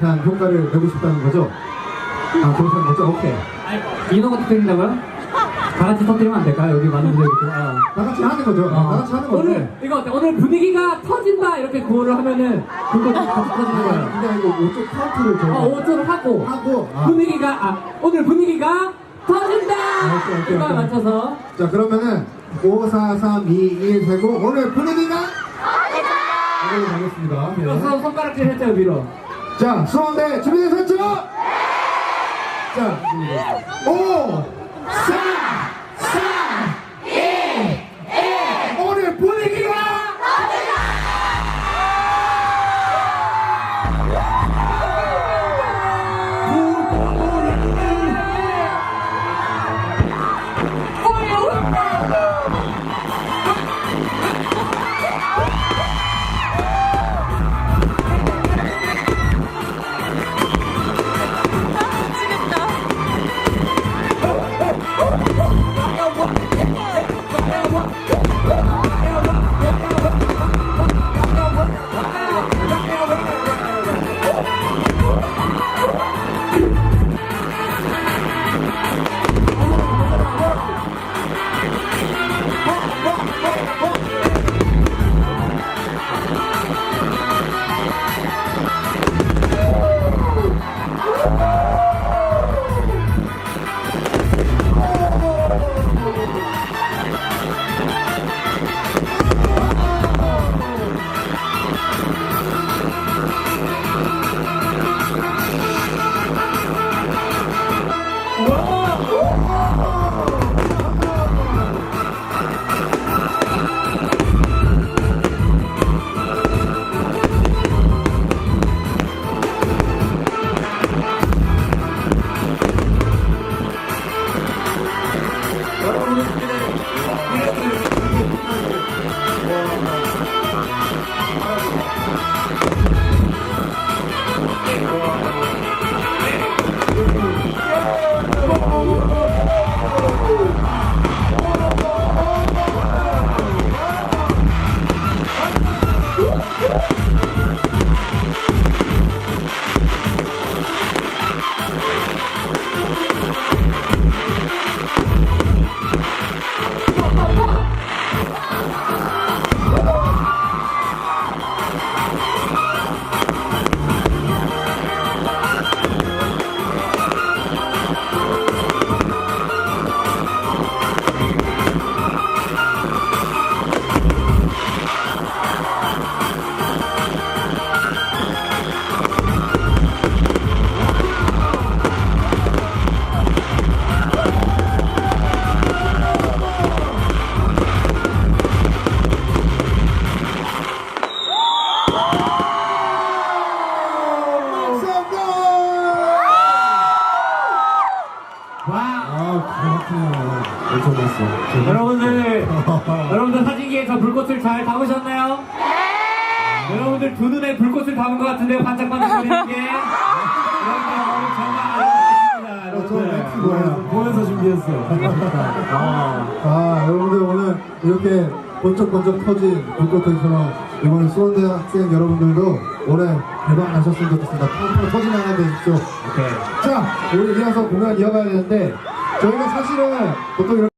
한 효과를 내고 싶다는 거죠? 아, 그렇다는 거죠? 오케이. 인호가 터뜨린다고요? 다 같이 터뜨리면 안 될까요? 여기 많은 분들이 있고. 아. 다 같이 하는 거죠? 다 같이 하는 오늘 건데. 이거 어때? 오늘 분위기가 터진다 이렇게 구호를 하면은 그거 같이 터지는 거예요. 근데 이거 5초 카운트를 어, 저희가 5초를 하고 하고, 아. 분위기가 아 오늘 분위기가 터진다. 오케이, 오케이, 이거에 오케이. 맞춰서 자, 그러면은 5, 4, 3, 2, 1 세고 오늘 분위기가 이걸로 가겠습니다. 이거 네. 손- 손가락질 했죠 위로. 자, 수원대 준비되셨죠? 자, 5, 4, 3, Thank you. 엄청 봤어. 여러분들 여러분들 사진기에 저 불꽃을 잘 담으셨나요? 네. 여러분들 두 눈에 불꽃을 담은 것 같은데요 반짝반짝거리는 게. 여러분들 오늘 정말 아름답습니다. 뭐야? 보면서 준비했어요. 아. 아, 여러분들 오늘 이렇게 번쩍번쩍 터진 불꽃들처럼 이번에 수원대 학생 여러분들도 올해 대박 나셨으면 좋겠습니다. 팡팡 터진 하나 되십시오. 오케이. 자, 우리 이어서 공연 이어가야 되는데 저희가 사실은 보통 이렇게